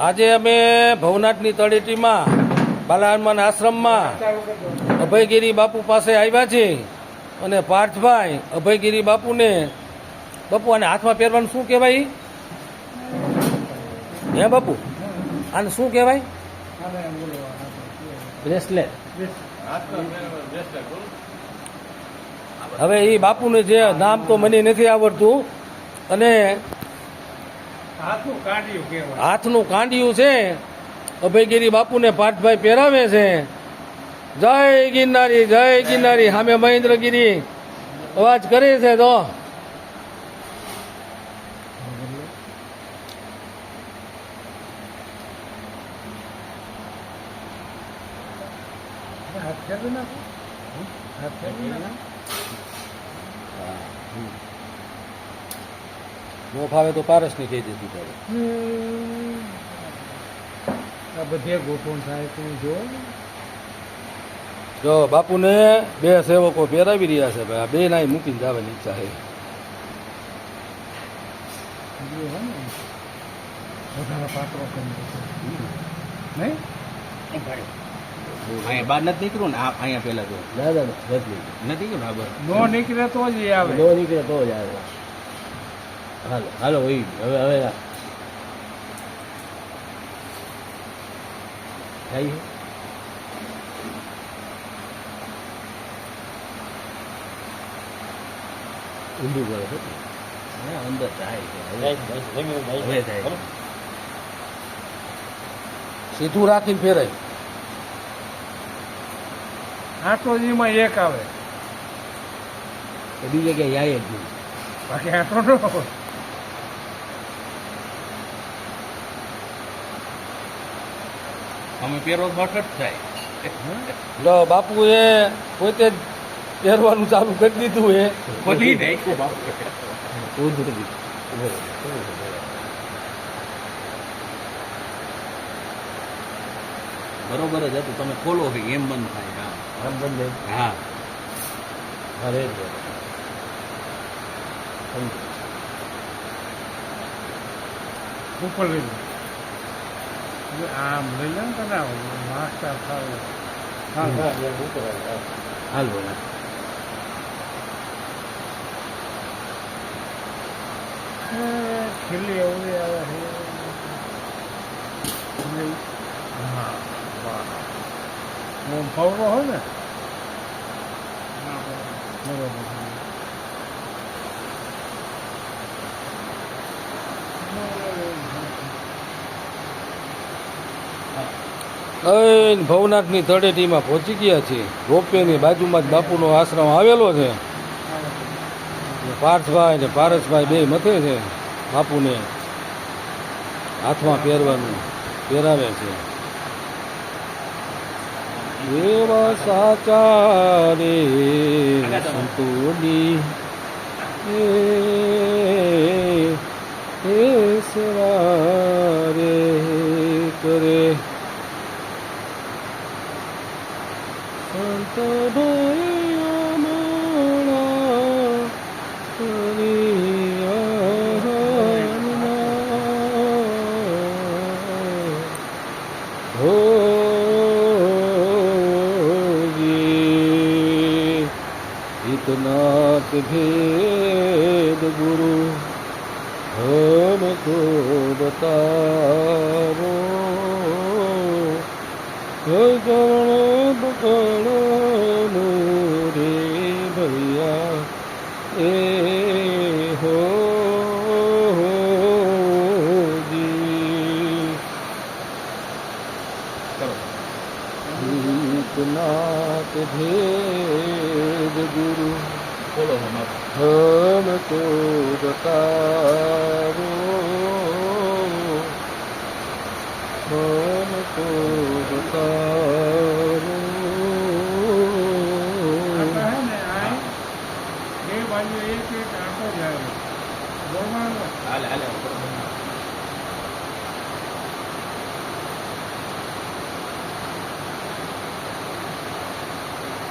આજે અમે ભવનાથની તળેટીમાં બાલા હનુમાન આશ્રમમાં અભયગીરી બાપુ પાસે આવ્યા છીએ અને પાર્થભાઈ અભયગીરી બાપુને, બાપુ, આને હાથમાં પહેરવાનું શું કહેવાય? હે બાપુ? આને શું કહેવાય? બ્રેસલેટ. હવે એ બાપુને જે નામ તો મને નથી આવડતું અને હાથનું કાંડિયું છે. અભયગીરી બાપુને પાઠભાઈ પહેરાવે છે. જય ગિરનારી જય ગિરનારી. સામે મહેન્દ્રગીરી. અવાજ કરે છે તો. હાથ નો ફાવે તો પારસની કહી દીધી ત્યારે આ બધે ગોઠવણ થાય તું જો જો બાપુને બે સેવકો પહેરાવી રહ્યા છે ભાઈ આ બે નાય મૂકીને જવાની ઈચ્છા છે. વધારે પાત્રો નહીં? અહીંયા બહાર નથી નીકળ્યું ને? આ અહીંયા પહેલાં તો નથી બહાર નો નીકળે તો જ આવે. નો નીકળે તો જ આવે. હાલો હાલો ભાઈ હવે હવે જાય ઊંધું કરે છે? અંદર થાય છે. હવે. છે. સીધું રાખીને ફેરાય. એમાં એક આવે. બીજે ક્યાંય જાય જ નહીં. બાકી આટલો ન અમે પહેરવા માટે જ થાય. લો બાપુએ પોતે જ પહેરવાનું ચાલુ કરી દીધું એ બધી નહીં. બરોબર જ હતું. તમે ખોલો હોય એમ બંધ થાય હા આમ બંધ હા. અરે ઉપર લઈ લો હવે આમ લઈ લે ને તને માસ્ટર થાવ હા હા હાલો ખીલી અવળી આવે છે નહીં. હા વાહ ઓમ ફવરો હોય ને બરોબર અઈન ભવનાથની તળેટીમાં પહોંચી ગયા છીએ. રોપવેની બાજુમાં જ બાપુનો આશ્રમ આવેલો છે. પાર્થભાઈ ને પારસભાઈ બે મથે છે. બાપુને હાથમાં પહેરવાનું પહેરાવે છે. એવા સાચા રે સંતોની સેવા રે કરે સંત ભાઈ અમારા હરિયાના होगी इतना के भेद गुरु हमको बताओ चरण पकड़ मोरे भैया ए ગીતનાથ ભેદ ગુરુ બોલો હમ તો બતાવો હમ તો બતાવો બે બાજુ એક એક આંખો જાય. હાલે હાલે.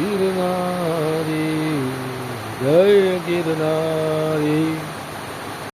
ગિરનારી જય ગિરનારી